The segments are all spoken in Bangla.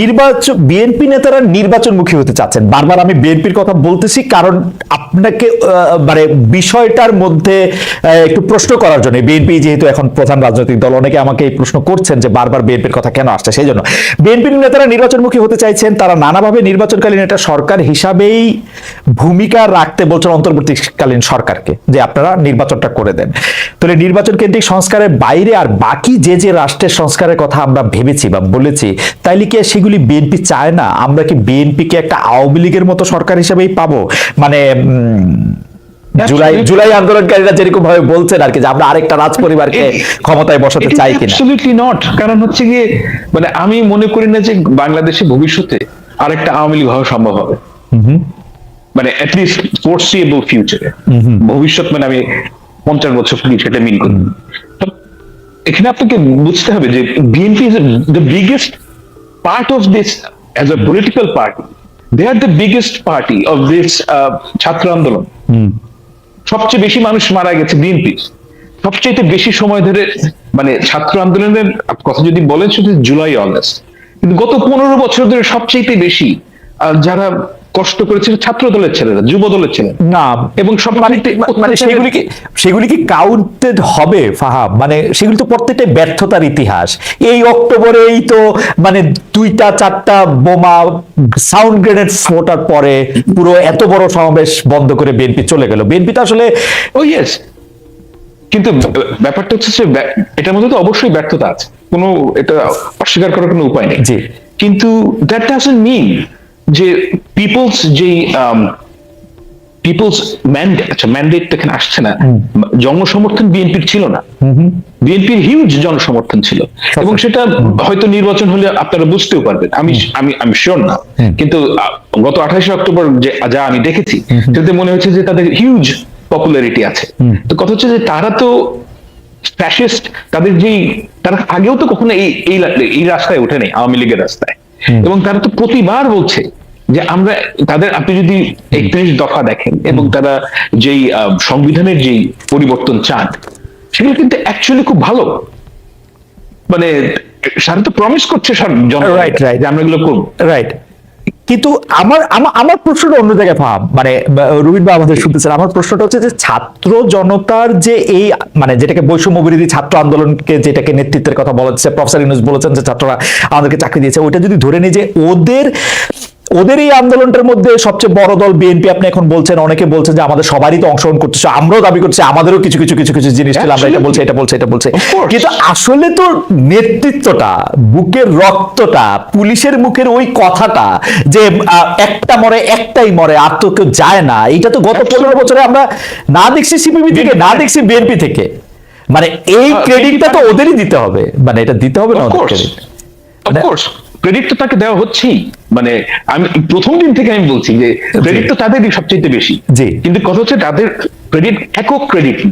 নির্বাচন বিএনপি নেতারা নির্বাচনমুখী হতে চাচ্ছেন। বারবার আমি বিএনপির কথা বলতেছি কারণ আপনাকে মানে বিষয়টার মধ্যে একটু প্রশ্ন করার জন্য। বিএনপি যেহেতু এখন প্রধান রাজনৈতিক দল, অনেকে আমাকে এই প্রশ্ন করছেন যে বারবার বিএনপির কথা কেন আসছে, সেই জন্য। বিএনপির নেতারা নির্বাচনমুখী হতে চাইছেন, তারা নানাভাবে নির্বাচনকালীন একটা সরকার হিসাবেই ভূমিকা রাখতে বলছেন অন্তর্বর্তীকালীন সরকারকে, যে আপনারা নির্বাচনটা করে দেন। তাহলে নির্বাচন কেন্দ্রিক সংস্কারের বাইরে আর বাকি যে যে রাষ্ট্রের সংস্কারের কথা আমরা ভেবেছি বা বলেছি, তাইলে কি আর সেগুলি বিএনপি চায় না আমরা কি বিএনপিকে একটা আওয়ামী লীগের মতো সরকার হিসেবেই পাবো? মানে জুলাই জুলাই আন্দোলনকারীরা যেরকম ভাবে বলছেন আর কি যে আমরা আরেকটা রাজ পরিবারকে ক্ষমতায় বসাতে চাই কিনা। অ্যাবসলিউটলি নট কারণ হচ্ছে গিয়ে মানে আমি মনে করি না যে বাংলাদেশে ভবিষ্যতে আরেকটা আওয়ামী লীগ হওয়া সম্ভব হবে। মানে অ্যাটলিস্ট ফোরসিয়েবল ফিউচারে ভবিষ্যৎ মানে আমি পঞ্চাশ বছর কি সেটা মিন করি এখানে আপনাকে বুঝতে হবে যে BNP is the biggest part of this as a political party, they are the biggest party of this ছাত্র আন্দোলন। সবচেয়ে বেশি মানুষ মারা গেছে বিএনপি সবচেয়ে বেশি সময় ধরে মানে ছাত্র আন্দোলনের কথা যদি বলেন সেটা জুলাই অগস্ট কিন্তু গত পনেরো বছর ধরে সবচেয়ে বেশি যারা কষ্ট করেছে ছাত্র দলের ছেলেরা যুব দলের ছেলেরা। না। এবং সব মানে মানে সেগুলি কি সেগুলি কি কাউন্টেড হবে ফাহাম? মানে সেগুলি তো প্রত্যেকটাই ব্যর্থতার ইতিহাস। এই অক্টোবরেই তো মানে দুইটা চারটা বোমা সাউন্ড গ্রেনেড ফোটার পরে পুরো এত বড় সমাবেশ বন্ধ করে বিএনপি চলে গেল। বিএনপি তো আসলে ও ইয়েস কিন্তু ব্যাপারটা হচ্ছে যে এটার মধ্যে তো অবশ্যই ব্যর্থতা আছে। কোনো এটা অস্বীকার করার কোনো উপায় নেই। জি। কিন্তু দ্যাট ডাজন্ট মিন যে পিপলস যে পিপলস ম্যান্ডেট আচ্ছা ম্যান্ডেট এখানে আসছে না। জনসমর্থন বিএনপির ছিল না। বিএনপির হিউজ জনসমর্থন ছিল। এবং সেটা হয়তো নির্বাচন হলে আপনারা বুঝতেও পারবেন। আমি আমি আমি শিওর না। কিন্তু গত আঠাশে অক্টোবর যে যা আমি দেখেছি সেটাতে মনে হচ্ছে যে তাদের হিউজ পপুলারিটি আছে। তো কথা হচ্ছে যে তারা তো ফ্যাসিস্ট তাদের যেই তারা আগেও তো কখনো এই এই এই রাস্তায় ওঠে নেই আওয়ামী লীগের রাস্তায়। এবং তারা তো প্রতিবার বলছে যে আমরা তাদের আপনি যদি একত্রিশ দফা দেখেন এবং তারা যেই সংবিধানের যেই পরিবর্তন চান সেগুলো কিন্তু অ্যাকচুয়ালি খুব ভালো। মানে সারা তো প্রমিস করছে Right, right. আমরা এগুলো করব। রাইট কিন্তু আমার আমার আমার প্রশ্নটা অন্য জায়গায় ভাব মানে রুবিন বা আমাদের শুনতেছেন। আমার প্রশ্নটা হচ্ছে যে ছাত্র জনতার যে এই মানে যেটাকে বৈষম্য বিরোধী ছাত্র আন্দোলনকে যেটাকে নেতৃত্বের কথা বলা হচ্ছে প্রফেসর ইউনুস বলেছেন যে ছাত্ররা আমাদেরকে চাকরি দিয়েছে ওইটা যদি ধরে নিই যে ওদের ওদের এই আন্দোলনটার মধ্যে সবচেয়ে বড় দল বিএনপি আপনি এখন বলছেন অনেকে বলছেন যে আমাদের সবারই তো অংশগ্রহণ করতেছে আমরাও দাবি করছি আমাদেরও কিছু কিছু কিছু কিছু জিনিস ছিল আমরা এটা বলছি এটা বলছি এটা বলছে. কিন্তু আসলে তো নেতৃত্বটা বুকের রক্তটা পুলিশের মুখের ওই কথাটা যে একটা মরে একটাই মরে আর তো কেউ যায় না এটা তো গত পনেরো বছরে আমরা না দেখছি সিপিবি থেকে না দেখছি বিএনপি থেকে মানে এই ক্রেডিটটা তো ওদেরই দিতে হবে মানে এটা দিতে হবে না ওদের। অফকোর্স ক্রেডিট তো তাকে দেওয়া হচ্ছেই। মানে আমি প্রথম দিন থেকে আমি বলছি যে ক্রেডিট তো তাদেরই সবচেয়ে বেশি। কিন্তু কথা হচ্ছে তাদের ক্রেডিট একক ক্রেডিট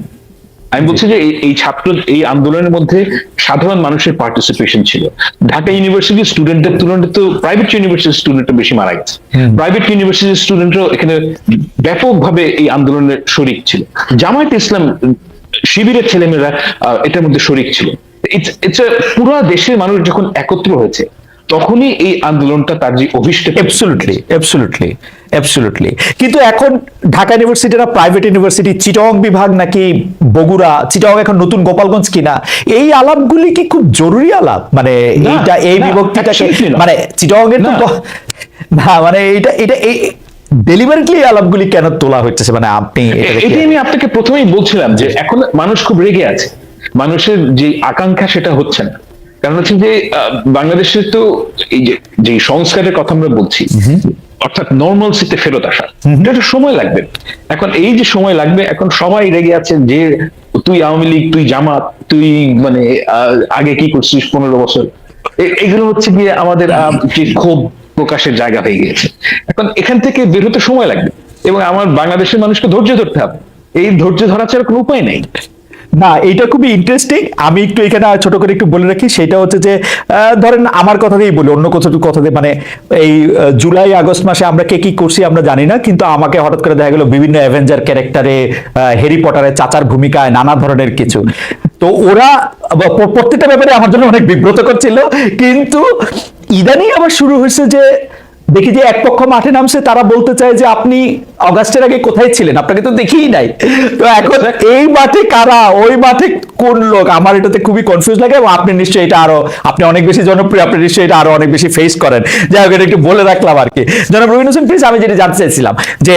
আমি বলছি যে এই- ছাত্র এই আন্দোলনের মধ্যে সাধারণ মানুষের পার্টিসিপেশন ছিল। ঢাকা ইউনিভার্সিটির স্টুডেন্টদের তুলনায় তো প্রাইভেট ইউনিভার্সিটির স্টুডেন্টরা বেশি মারা গেছে। প্রাইভেট ইউনিভার্সিটির স্টুডেন্টরাও এখানে ব্যাপকভাবে এই আন্দোলনের শরিক ছিল। জামায়াত ইসলাম শিবিরের ছেলেমেয়েরা এটার মধ্যে শরিক ছিল। পুরো দেশের মানুষ যখন একত্র হয়েছে তখনই এই আন্দোলনটা তার যে অভিষ্ট অ্যাবসলুটলি অ্যাবসলুটলি অ্যাবসলুটলি কিন্তু এখন ঢাকা ইউনিভার্সিটিরা প্রাইভেট ইউনিভার্সিটি চিটং বিভাগ নাকি বগুড়া চিটং এখন নতুন গোপালগঞ্জ কিনা এই আলাপগুলি কি খুব জরুরি আলাপ? মানে এইটা এই না, বিভক্তিটাকে মানে চিটং এর তো না। মানে এটা এটা এই ডেলিভারিটলি আলাপগুলি কেন তোলা হচ্ছে মানে আপনি এটাই আমি আপনাকে প্রথমেই বলছিলাম যে এখন মানুষ খুব রেগে আছে। মানুষের যে আকাঙ্ক্ষা সেটা হচ্ছে না। কারণ হচ্ছে যে বাংলাদেশের তো এই যে যে সংস্কারের কথা আমরা বলছি অর্থাৎ নর্মাল সিতে ফেরত আসা এটা একটা সময় লাগবে। এখন এই যে সময় লাগবে এখন সবাই রেগে আছে যে তুই আওয়ামী লীগ তুই জামাত তুই মানে আগে কি করছিস পনেরো বছর? এগুলো হচ্ছে গিয়ে আমাদের যে ক্ষোভ প্রকাশের জায়গা হয়ে গিয়েছে। এখন এখান থেকে বের হতে সময় লাগবে। এবং আমার বাংলাদেশের মানুষকে ধৈর্য ধরতে হবে। এই ধৈর্য ধরা ছাড়া কোনো উপায় নেই। না এটা খুবই ইন্টারেস্টিং আমি একটু এখানে ছোট করে একটু বলে রাখি, সেটা হচ্ছে যে ধরেন আমার কথা দিয়েই বলি, অন্য কথা দিয়ে মানে এই জুলাই, আগস্ট মাসে আমরা কে কি করছি আমরা জানি না, কিন্তু আমাকে হঠাৎ করে দেখা গেল বিভিন্ন অ্যাভেঞ্জার ক্যারেক্টারে হ্যারি পটারে চাচার ভূমিকায় নানা ধরনের কিছু। তো ওরা প্রত্যেকটা ব্যাপারে আমার জন্য অনেক বিব্রতকর ছিল, কিন্তু ইদানিং আবার শুরু হয়েছে যে দেখি যে এক পক্ষ মাঠে নামছে, তারা বলতে চায় যে আপনি অগাস্টের আগে কোথায় ছিলেন? আপনাকে তো দেখিই নাই। তো এখন এই মাঠে কারা? ওই মাঠে কোন লোক? আমার এটাতে খুবই কনফিউজ লাগে এবং আপনি নিশ্চয়ই এটা আরও, আপনি অনেক বেশি জনপ্রিয়, আপনি নিশ্চয়ই এটা আরও অনেক বেশি ফেস করেন। যাই হোক, এটা একটু বলে রাখলাম আর কি। জনাব রবিন হোসেন প্লিজ আমি যেটা জানতে চাইছিলাম, যে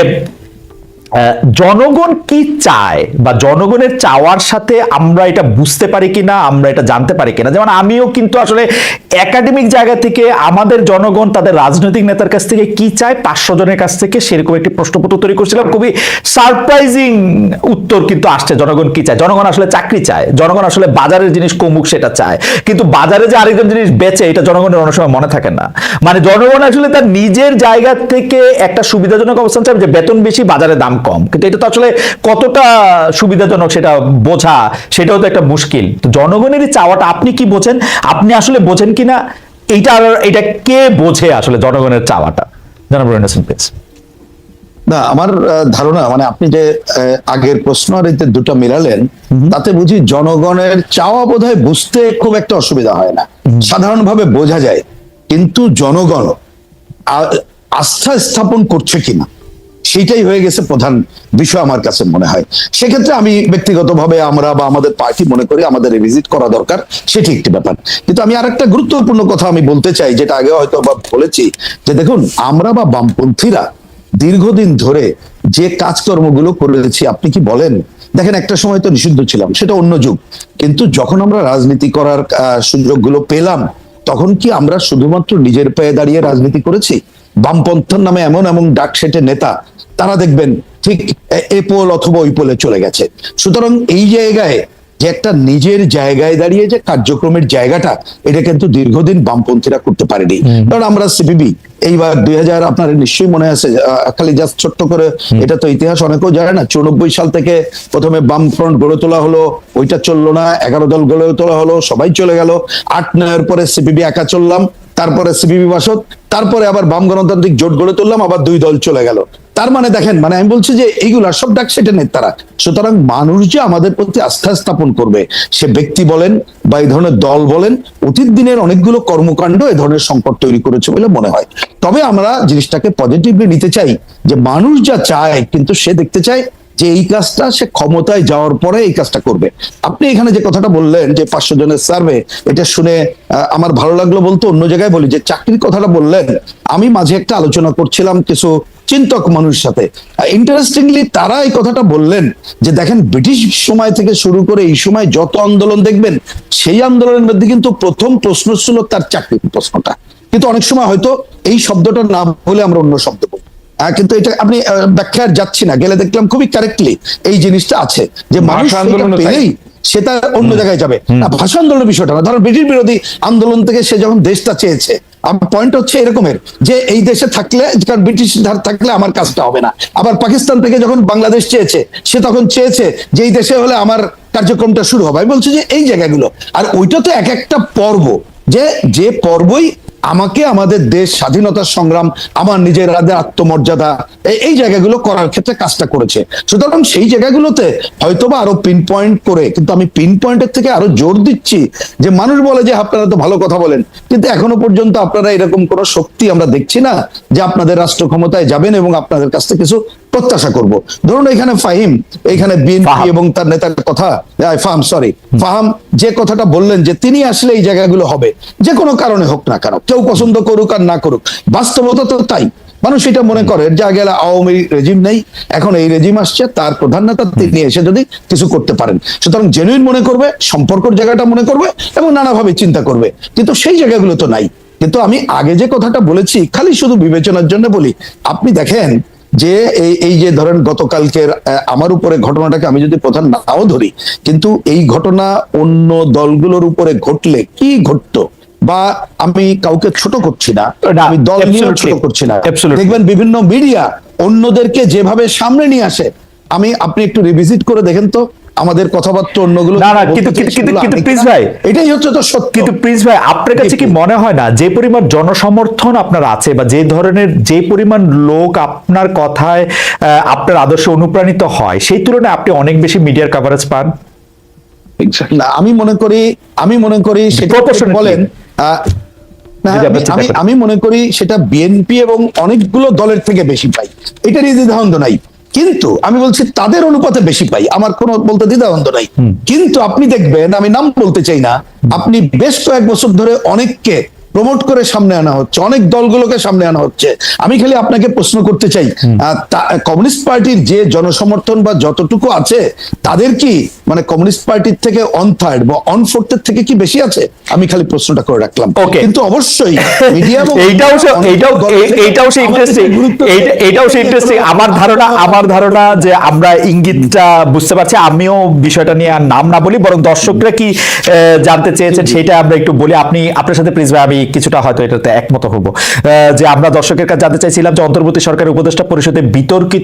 জনগণ কি চায় বা জনগণের চাওয়ার সাথে আমরা এটা বুঝতে পারি কিনা, আমরা এটা জানতে পারি কিনা? যেমন আমিও কিন্তু আসলে একাডেমিক জায়গা থেকে আমাদের জনগণ, তাদের রাজনৈতিক নেতার কাছ থেকে কি চায়? পাঁচশো জনের কাছ থেকে সেরকম একটি প্রশ্নপত্র তৈরি করছিলাম। খুবই সারপ্রাইজিং উত্তর কিন্তু আসছে জনগণ কি চায়? জনগণ আসলে চাকরি চায়। জনগণ আসলে বাজারের জিনিস কমুক সেটা চায়। কিন্তু বাজারে যে আরেকজন জিনিস বেচে, এটা জনগণের অনেক সময় মনে থাকে না। মানে জনগণ আসলে তার নিজের জায়গা থেকে একটা সুবিধাজনক অবস্থান চায় যে বেতন বেশি, বাজারে দাম কম। কিন্তু এটা তো আসলে কতটা সুবিধাজনক সেটা বোঝা সেটাও তো একটা মুশকিল। তো জনগণেরই চাওয়াটা আপনি কি বোঝেন? আপনি আসলে বোঝেন কিনা? এইটা আর- এটা কে বোঝে আসলে জনগণের চাওয়াটা? জনাব রহিন হোসেন প্লিজ না আমার ধারণা মানে আপনি যে আগের প্রশ্ন আর এতে দুটো মিলালেন তাতে বুঝি জনগণের চাওয়া বোধহয় বুঝতে খুব একটা অসুবিধা হয় না। সাধারণভাবে বোঝা যায় কিন্তু জনগণ আস্থা স্থাপন করছে কিনা? সেটাই হয়ে গেছে প্রধান বিষয় আমার কাছে মনে হয়। সেক্ষেত্রে আমি ব্যক্তিগতভাবে আমরা বা আমাদের পার্টি মনে করি আমাদের ভিজিট করা দরকার, সেটি একটি ব্যাপার। কিন্তু আমি আরেকটা গুরুত্বপূর্ণ কথা আমি বলতে চাই, যেটা আগে হয়তো বা বলেছি, যে দেখুন, আমরা বা বামপন্থীরা দীর্ঘদিন ধরে যে কাজকর্মগুলো করেছি, আপনি কি বলেন? দেখেন, একটা সময় তো নিষিদ্ধ ছিলাম, সেটা অন্য যুগ। কিন্তু যখন আমরা রাজনীতি করার সুযোগগুলো পেলাম, তখন কি আমরা শুধুমাত্র নিজের পায়ে দাঁড়িয়ে রাজনীতি করেছি? বামপন্থার নামে এমন এমন ডাক সেটে নেতা তারা দেখবেন ঠিক এ- পোল অথবা ওই পোলে চলে গেছে। সুতরাং এই জায়গায় যে একটা নিজের জায়গায় দাঁড়িয়ে যে কার্যক্রমের জায়গাটা এটা কিন্তু দীর্ঘদিন বামপন্থীরা করতে পারেনি। কারণ আমরা সিপিবি এইবার দুই হাজার আপনার নিশ্চয়ই মনে আছে খালি জাস্ট ছোট্ট করে এটা তো ইতিহাস অনেকেও জানে না চৌরানব্বই সাল থেকে প্রথমে বাম ফ্রন্ট গড়ে তোলা হলো ওইটা চলল না এগারো দল গড়ে তোলা হলো সবাই চলে গেল। আট নয়ের পরে সিপিবি একা চললাম তারপরে সিপিবি বাসদ তারপরে আবার বাম গণতান্ত্রিক জোট গড়ে তুললাম, আবার দুই দল চলে গেল। তার মানে দেখেন মানে আমি বলছি যে এইগুলা সব ডাক সেটা নেতারা সুতরাং মানুষ যে আমাদের প্রতি আস্থা স্থাপন করবে, সে ব্যক্তি বলেন বা এই ধরনের দল বলেন, অতীত দিনের অনেকগুলো কর্মকাণ্ড এ ধরনের সংকট তৈরি করেছে বলে মনে হয়। তবে আমরা জিনিসটাকে পজিটিভলি নিতে চাই যে মানুষ যা চায়, কিন্তু সে দেখতে চায় যে এই কাজটা সে ক্ষমতায় যাওয়ার পরে এই কাজটা করবে। আপনি এখানে যে কথাটা বললেন, যে পাঁচশো জনের সার্ভে এটা শুনে আমার ভালো লাগল বলতে অন্য জায়গায় বলি, যে চাকরির কথাটা বললেন, আমি মাঝে একটা আলোচনা করছিলাম কিছু চিন্তক মানুষের সাথে। ইন্টারেস্টিংলি তারা এই কথাটা বললেন, যে দেখেন, ব্রিটিশ সময় থেকে শুরু করে এই সময় যত আন্দোলন দেখবেন, সেই আন্দোলনের মধ্যে কিন্তু প্রথম প্রশ্ন ছিল তার চাকরির প্রশ্নটা। কিন্তু অনেক সময় হয়তো এই শব্দটা না বলে আমরা অন্য শব্দ বলি কিন্তু এটা আপনি আহ, ব্যাখ্যার যাচ্ছি না। গেলে দেখলাম খুবই কারেক্টলি এই জিনিসটা আছে। যে মানুষ পেলেই অন্য জায়গায় যাবে। না ভাষা আন্দোলনের বিষয়টা না। ধরো ব্রিটিশ বিরোধী আন্দোলন থেকে সে যখন দেশটা চেয়েছে আমার পয়েন্ট হচ্ছে এরকমের যে এই দেশে থাকলে কারণ ব্রিটিশ ধার থাকলে আমার কাজটা হবে না। আবার পাকিস্তান থেকে যখন বাংলাদেশ চেয়েছে সে তখন চেয়েছে যে এই দেশে হলে আমার কার্যক্রমটা শুরু হবে। আমি বলছি যে এই জায়গাগুলো আর ওইটা তো এক একটা পর্ব যে যে পর্বই আমাকে আমাদের দেশ স্বাধীনতার সংগ্রাম, আমার নিজের আত্মমর্যাদা এই- জায়গাগুলো করার ক্ষেত্রে কাজটা করেছে। সুতরাং সেই জায়গাগুলোতে হয়তোবা আরও পিন পয়েন্ট করে, কিন্তু আমি পিন পয়েন্টের থেকে আরও জোর দিচ্ছি যে মানুষ বলে যে, আপনারা তো ভালো কথা বলেন, কিন্তু এখনও পর্যন্ত আপনারা এরকম কোনো শক্তি আমরা দেখছি না যে আপনাদের রাষ্ট্র ক্ষমতায় যাবেন এবং আপনাদের কাছ থেকে কিছু প্রত্যাশা করব। ধরুন এখানে ফাহিম এখানে বিএনপি এবং তার নেতার কথা ফাহাম সরি ফাহাম যে কথাটা বললেন যে তিনি আসলে এই জায়গাগুলো হবে যে কোনো কারণে হোক না কেন কেউ পছন্দ করুক আর না করুক বাস্তবতা তো তাই। মানুষ এটা মনে করে যে আগে আওয়ামী রেজিম নেই এখন এই রেজিম আসছে তার প্রধান নেতা তিনি এসে যদি কিছু করতে পারেন। সুতরাং জেনুইন মনে করবে সম্পর্কের জায়গাটা মনে করবে এবং নানাভাবে চিন্তা করবে। কিন্তু সেই জায়গাগুলো তো নাই। কিন্তু আমি আগে যে কথাটা বলেছি খালি শুধু বিবেচনার জন্য বলি আপনি দেখেন যে এই এই যে ধরেন গতকালকের আমার উপরে ঘটনাটাকে আমি যদি প্রধান নাও ধরি কিন্তু এই ঘটনা অন্য দলগুলোর উপরে ঘটলে কি ঘটতো? বা আমি কাউকে ছোট করছি না আমি দল নিয়ে ছোট করছি না। দেখবেন বিভিন্ন মিডিয়া অন্যদেরকে যেভাবে সামনে নিয়ে আসে আমি আপনি একটু রিভিজিট করে দেখেন তো আমাদের কথাবার্তা অন্যগুলো না, না, কিন্তু- কিন্তু- কিন্তু- কিনা? ভাই। এটাই হচ্ছে তো সত্য কিন্তু প্রিন্স ভাই আপনার কাছে কি মনে হয় না যে পরিমাণ জনসমর্থন আপনার আছে বা যে ধরনের যে পরিমাণ লোক আপনার কথায় আপনার আদর্শে অনুপ্রাণিত হয় সেই তুলনায় আপনি অনেক বেশি মিডিয়ার কভারেজ পান. না আমি মনে করি আমি মনে করি সেটা বলেন আমি- আমি মনে করি সেটা বিএনপি এবং অনেকগুলো দলের থেকে বেশি পাই এটারই দ্বিধাদ্বন্দ্ব নাই কিন্তু আমি বলছি তাদের অনুপাতে বেশি পাই। আমার কোনো বলতে দ্বিধাবন্ধ নাই। কিন্তু আপনি দেখবেন আমি নাম বলতে চাই না আপনি বেশ কয়েক বছর ধরে অনেককে প্রমোট করে সামনে আনা হচ্ছে অনেক দলগুলোকে সামনে আনা হচ্ছে। আমি খালি আপনাকে প্রশ্ন করতে চাই কমিউনিস্ট পার্টির যে জনসমর্থন বা যতটুকু আছে তাদের কি মানে কমিউনিস্ট পার্টির থেকে অন থার্ড বা অন ফোর্থের থেকে কি বেশি আছে? আমি খালি প্রশ্নটা করে রাখলাম। কিন্তু অবশ্যই মিডিয়া এইটাও এইটাও এইটাও ইন্টারেস্টিং এইটাও ইন্টারেস্টিং আমার ধারণা আমার ধারণা যে আমরা ইঙ্গিতটা বুঝতে পারছি। আমিও বিষয়টা নিয়ে আর নাম না বলি বরং দর্শকরা কি জানতে চেয়েছেন সেটা আমরা একটু বলি। আপনি আপনার সাথে প্লিজ ভাই আমি কিছুটা হয়তো এটাতে একমত হব। যে আমরা দর্শকের কাছে জানতে চাইছিলাম যে অন্তর্বর্তী সরকারের উপদেষ্টা পরিষদে বিতর্কিত